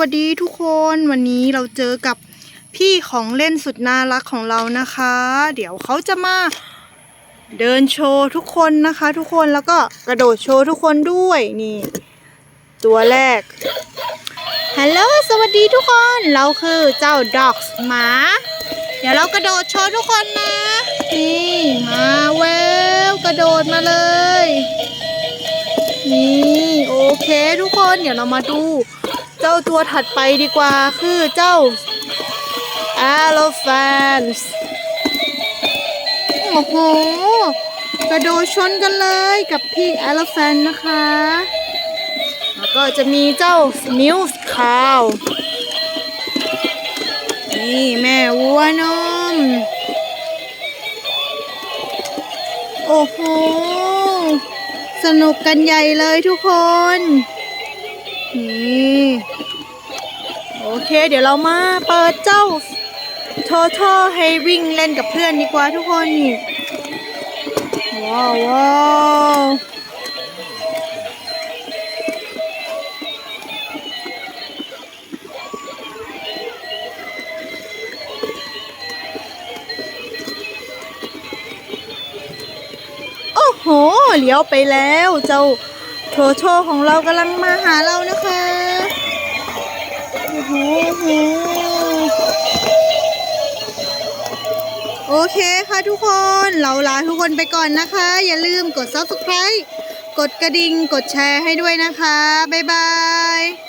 วัสดีทุกคนวันนี้เราเจอกับพี่ของเล่นสุดน่ารักของเรานะคะ เดี๋ยวเขาจะมาเดินโชว์ทุกคนนะคะ ทุกคนแล้วก็กระโดดโชว์ทุกคนด้วยนี่ ตัวแรกฮัลโหลสวัสดีทุกคนเราคือเจ้าด็อกหมา เดี๋ยวเรากระโดดโชว์ทุกคนนะนี่มาแววกระโดดมาเลยนี่โอเคทุกคนเดี๋ยวเรามาดู เจ้าตัวถัดไปดีกว่าคือเจ้า elephant โอ้โห กระโดดชนกันเลยกับพี่ elephant นะคะ แล้วก็จะมีเจ้า milk cow นี่แม่วัวนม โอ้โห สนุกกันใหญ่เลยทุกคน นี่โอเค เดี๋ยวเรามาเปิดเจ้า Total ให้วิ่งเล่นกับเพื่อนดีกว่าทุกคนนี่ว้าวว้าวโอ้โห เลี้ยวไปแล้วเจ้า โชโชของเรากำลังมาหาเรานะคะโอ้โหโอ้โหโอเคค่ะทุกคนเราลาทุกคนไปก่อนนะคะ อย่าลืมกด subscribe กดกระดิ่ง กดแชร์ให้ด้วยนะคะ บ๊ายบาย